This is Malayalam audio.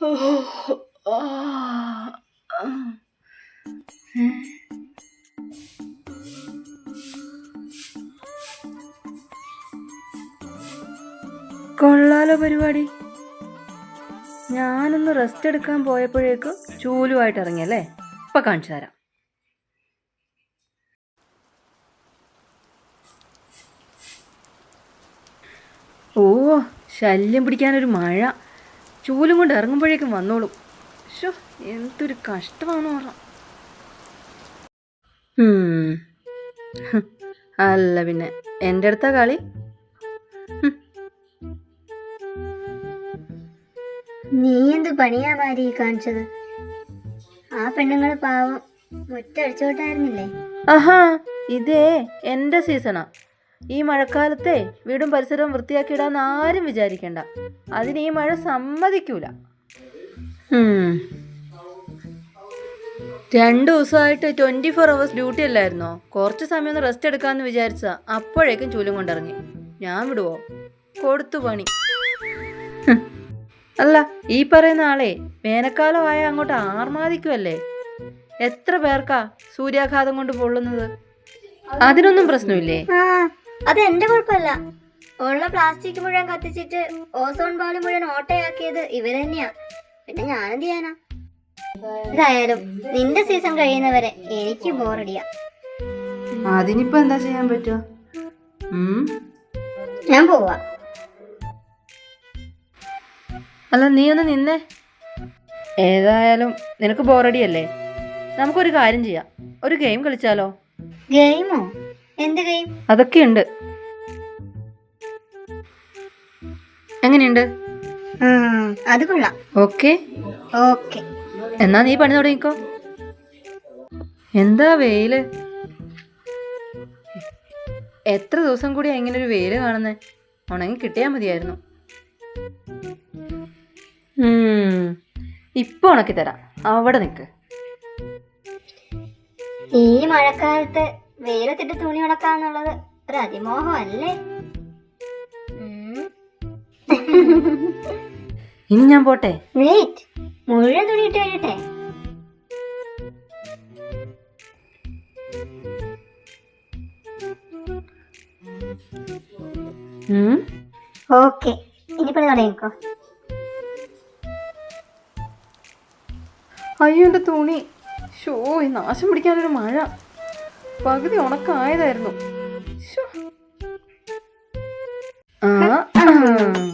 കൊള്ളാലോ പരിപാടി. ഞാനൊന്ന് റെസ്റ്റ് എടുക്കാൻ പോയപ്പോഴേക്കും ചൂലുമായിട്ട് ഇറങ്ങിയല്ലേ ഇപ്പൊ കാണിച്ചു തരാം. ഓ ശല്യം പിടിക്കാനൊരു മഴ. ചൂലും കൊണ്ട് ഇറങ്ങുമ്പോഴേക്കും വന്നോളും. ഷോ എന്തൊരു കഷ്ടമാണെന്ന് പറ ഹ്. അല്ല പിന്നെ എന്റെ അടുത്താ കളി? നീ എന്ത് പണിയാ ഭാര്യ കാണിച്ചത്? ആ പെണ്ണുങ്ങൾ പാവം. മുറ്റടിച്ചോട്ടായിരുന്നില്ലേ ആഹാ ഇതേ എന്റെ സീസണാ. ഈ മഴക്കാലത്തെ വീടും പരിസരവും വൃത്തിയാക്കിയിടാന്ന് ആരും വിചാരിക്കണ്ട. അതിന് ഈ മഴ സമ്മതിക്കൂല. രണ്ടു ദിവസമായിട്ട് ട്വന്റി ഫോർ അവേഴ്സ് ഡ്യൂട്ടി അല്ലായിരുന്നോ? കുറച്ച് സമയം ഒന്ന് റെസ്റ്റ് എടുക്കാമെന്ന് വിചാരിച്ച അപ്പോഴേക്കും ചൂലും കൊണ്ടിറങ്ങി. ഞാൻ വിടുവോ? കൊടുത്തു പണി. അല്ല ഈ പറയുന്ന ആളെ വേനൽക്കാലമായ അങ്ങോട്ട് ആർമാദിക്കുമല്ലേ എത്ര പേർക്കാ സൂര്യാഘാതം കൊണ്ട് പൊള്ളുന്നത്? അതിനൊന്നും പ്രശ്നമില്ലേ? അത് എന്റെ കുഴപ്പമല്ല. ഉള്ള പ്ലാസ്റ്റിക് മുഴുവൻ കത്തിച്ചിട്ട് ഓസോൺ പാളി മുഴുവൻ ഓട്ടയാക്കിയത് ഇവർ തന്നെയാ. പിന്നെ ഞാനെന്ത് ചെയ്യാനാ? ഇതായാലും നിന്റെ സീസൺ കഴിയുന്നവരെ എനിക്ക് ബോറടിയാ. അതിനിപ്പോ എന്താ ചെയ്യാൻ പറ്റുക? ഞാൻ പോവാ. അല്ല നീ ഒന്ന് നിന്നേ. ഏതായാലും നിനക്ക് ബോറടിയല്ലേ? നമുക്കൊരു കാര്യം ചെയ്യാം. ഒരു ഗെയിം കളിച്ചാലോ? ഗെയിമോ? എന്ത് ഗെയിം അതൊക്കെയുണ്ട്. എങ്ങനെയുണ്ട്? അത് കൊള്ളാം. ഓക്കെ. ഓക്കെ. എന്നാ നീ പണി തുടങ്ങിക്കോ. എന്താ വെയിൽ? എത്ര ദിവസം കൂടി ഇങ്ങനെ ഒരു വെയിൽ കാണുന്നേ? ഉണങ്ങി കിട്ടിയാ മതിയായിരുന്നു. ഇപ്പൊ ഉണക്കി തരാം അവിടെ നിൽക്ക് ഈ മഴക്കാലത്ത് വെയിലത്തിട്ട് തുണി ഉണക്കാന്നുള്ളത് ഒരു അതിമോഹമല്ലേ. ഇനി ഞാൻ പോട്ടെ. വെയിറ്റ് മുഴുവൻ തുണി ഇട്ട് കഴിയട്ടെ ഓക്കെ ഇനി പണി തുടങ്ങിക്കോ അയ്യോ എന്റെ തുണി. ഷോ നാശം പിടിക്കാനൊരു മഴ. പകുതി ഉണക്കായതായിരുന്നു. ആ.